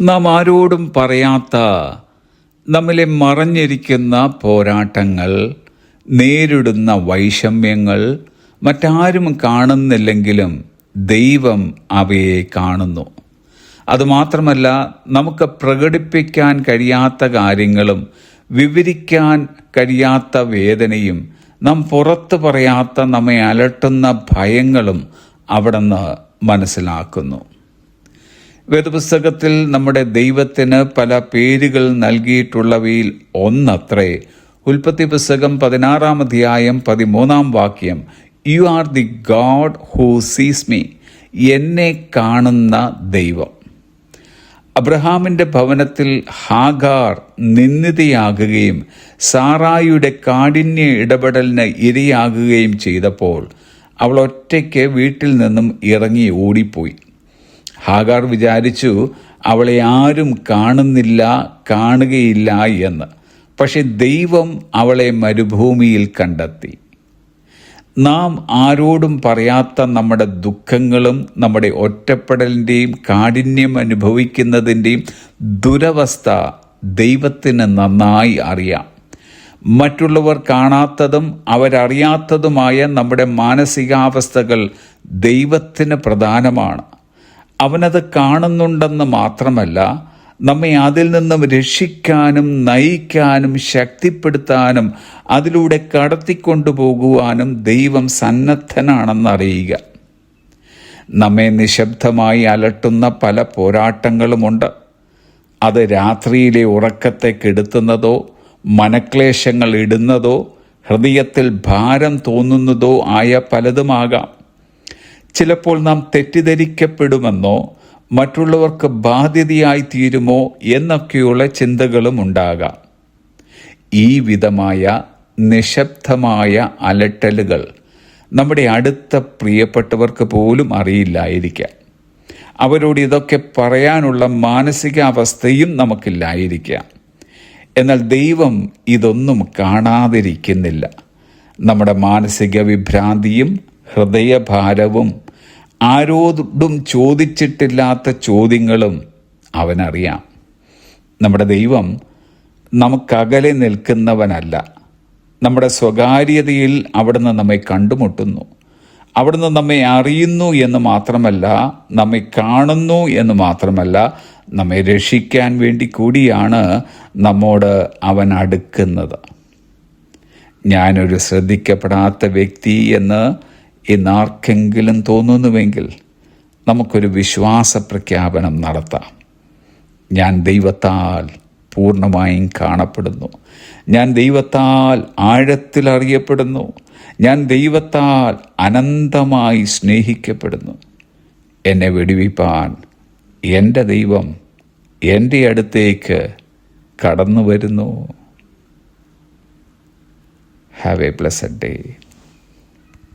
നാം ആരോടും പറയാത്ത നമ്മിലെ മറഞ്ഞിരിക്കുന്ന പോരാട്ടങ്ങൾ നേരിടുന്ന വൈഷമ്യങ്ങൾ മറ്റാരും കാണുന്നില്ലെങ്കിലും ദൈവം അവയെ കാണുന്നു. അതുമാത്രമല്ല നമുക്ക് പ്രകടിപ്പിക്കാൻ കഴിയാത്ത കാര്യങ്ങളും വിവരിക്കാൻ കഴിയാത്ത വേദനയും നാം പുറത്തു പറയാത്ത നമ്മെ അലട്ടുന്ന ഭയങ്ങളും അവിടുന്ന് മനസ്സിലാക്കുന്നു. വേദപുസ്തകത്തിൽ നമ്മുടെ ദൈവത്തിന് പല പേരുകൾ നൽകിയിട്ടുള്ളവയിൽ ഒന്നത്രേ. ഉൽപ്പത്തി പുസ്തകം പതിനാറാം അധ്യായം പതിമൂന്നാം വാക്യം you are the God who sees me എന്നെ കാണുന്ന ദൈവം. അബ്രഹാമിന്റെ ഭവനത്തിൽ ഹാഗാർ നിന്ദിതയാകുകയും സാറായിയുടെ കാഠിന്യ ഇടപെടലിന് ഇരയാകുകയും ചെയ്തപ്പോൾ അവൾ ഒറ്റയ്ക്ക് വീട്ടിൽ നിന്നും ഇറങ്ങി ഓടിപ്പോയി. ഹാഗാർ വിചാരിച്ചു അവളെ ആരും കാണുന്നില്ല കാണുകയില്ല എന്ന്. പക്ഷെ ദൈവം അവളെ മരുഭൂമിയിൽ കണ്ടെത്തി. നാം ആരോടും പറയാത്ത നമ്മുടെ ദുഃഖങ്ങളും നമ്മുടെ ഒറ്റപ്പെടലിന്റെയും കാഠിന്യം അനുഭവിക്കുന്നതിന്റെയും ദുരവസ്ഥ ദൈവത്തിന് നന്നായി അറിയാം. മറ്റുള്ളവർ കാണാത്തതും അവരറിയാത്തതുമായ നമ്മുടെ മാനസികാവസ്ഥകൾ ദൈവത്തിന് പ്രധാനമാണ്. അവനത് കാണുന്നുണ്ടെന്ന് മാത്രമല്ല നമ്മെ അതിൽ നിന്നും രക്ഷിക്കാനും നയിക്കാനും ശക്തിപ്പെടുത്താനും അതിലൂടെ കടത്തിക്കൊണ്ടുപോകുവാനും ദൈവം സന്നദ്ധനാണെന്ന് അറിയുക നമ്മെ നിശബ്ദമായി അലട്ടുന്ന പല പോരാട്ടങ്ങളുമുണ്ട്. അത് രാത്രിയിലെ ഉറക്കത്തെ കെടുത്തുന്നതോ മനക്ലേശങ്ങൾ ഇടുന്നതോ ഹൃദയത്തിൽ ഭാരം തോന്നുന്നതോ ആയ പലതുമാകാം. ചിലപ്പോൾ നാം തെറ്റിദ്ധരിക്കപ്പെടുമെന്നോ മറ്റുള്ളവർക്ക് ബാധ്യതയായി തീരുമോ എന്നൊക്കെയുള്ള ചിന്തകളും ഉണ്ടാകാം. ഈ വിധമായ നിശബ്ദമായ അലട്ടലുകൾ നമ്മുടെ അടുത്ത പ്രിയപ്പെട്ടവർക്ക് പോലും അറിയില്ലായിരിക്കാം. അവരോട് ഇതൊക്കെ പറയാനുള്ള മാനസികാവസ്ഥയും നമുക്കില്ലായിരിക്കാം. എന്നാൽ ദൈവം ഇതൊന്നും കാണാതിരിക്കുന്നില്ല. നമ്മുടെ മാനസിക വിഭ്രാന്തിയും ഹൃദയഭാരവും ആരോടും ചോദിച്ചിട്ടില്ലാത്ത ചോദ്യങ്ങളും അവനറിയാം. നമ്മുടെ ദൈവം നമുക്കകലെ നിൽക്കുന്നവനല്ല. നമ്മുടെ സ്വകാര്യതയിൽ അവിടുന്ന് നമ്മെ കണ്ടുമുട്ടുന്നു. അവിടുന്ന് നമ്മെ അറിയുന്നു എന്ന് മാത്രമല്ല നമ്മെ കാണുന്നു എന്ന് മാത്രമല്ല നമ്മെ രക്ഷിക്കാൻ വേണ്ടി കൂടിയാണ് നമ്മോട് അവൻ അടുക്കുന്നത്. ഞാനൊരു ശ്രദ്ധിക്കപ്പെടാത്ത വ്യക്തി എന്ന് ഇന്നാർക്കെങ്കിലും തോന്നുന്നുവെങ്കിൽ നമുക്കൊരു വിശ്വാസ പ്രഖ്യാപനം നടത്താം. ഞാൻ ദൈവത്താൽ പൂർണമായും കാണപ്പെടുന്നു. ഞാൻ ദൈവത്താൽ ആഴത്തിൽ അറിയപ്പെടുന്നു ഞാൻ ദൈവത്താൽ അനന്തമായി സ്നേഹിക്കപ്പെടുന്നു. എന്നെ വെടിവിപ്പാൻ എന്റെ ദൈവം എന്റെ അടുത്തേക്ക് കടന്നു വരുന്നു ഹാവ് എ പ്ലസഡ് ഡേ